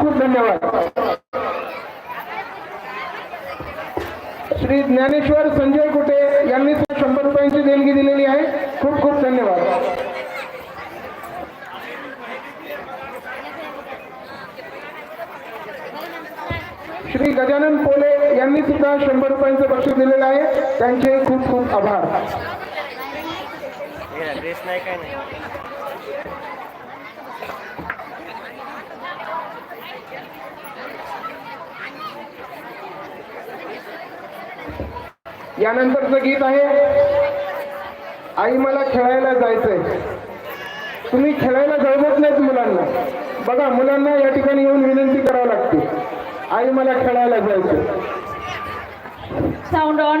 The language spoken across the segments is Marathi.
खूप धन्यवाद. श्री ज्ञानेश्वर संजय कुटे यांनी सुद्धा शंभर रुपयांची देणगी दिलेली आहे. खूप खूप धन्यवाद. श्री गजानन पोले यांनी सुद्धा शंभर रुपयांचं बक्षीस दिलेलं आहे. त्यांचे खूप खूप आभार नाही. यानंतरचं गीत आहे आई मला खेळायला जायचंय. तुम्ही खेळायला जळवत नाहीत मुलांना. बघा मुलांना या ठिकाणी येऊन विनंती करावी लागते. आई मला खेळायला जायचंय. साऊंड ऑन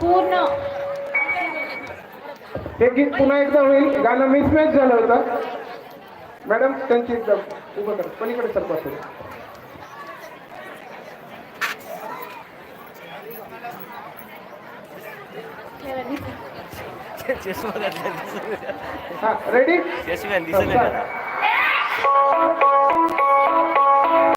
पूर्ण. हे गीत पुन्हा एकदा होईल. गाणं मिसमॅच झालं होतं. मॅडम त्यांची एकदा उभं करा. पलीकडे सरपा असेल चष्मा घातला दिसत नाही. हा रेडी.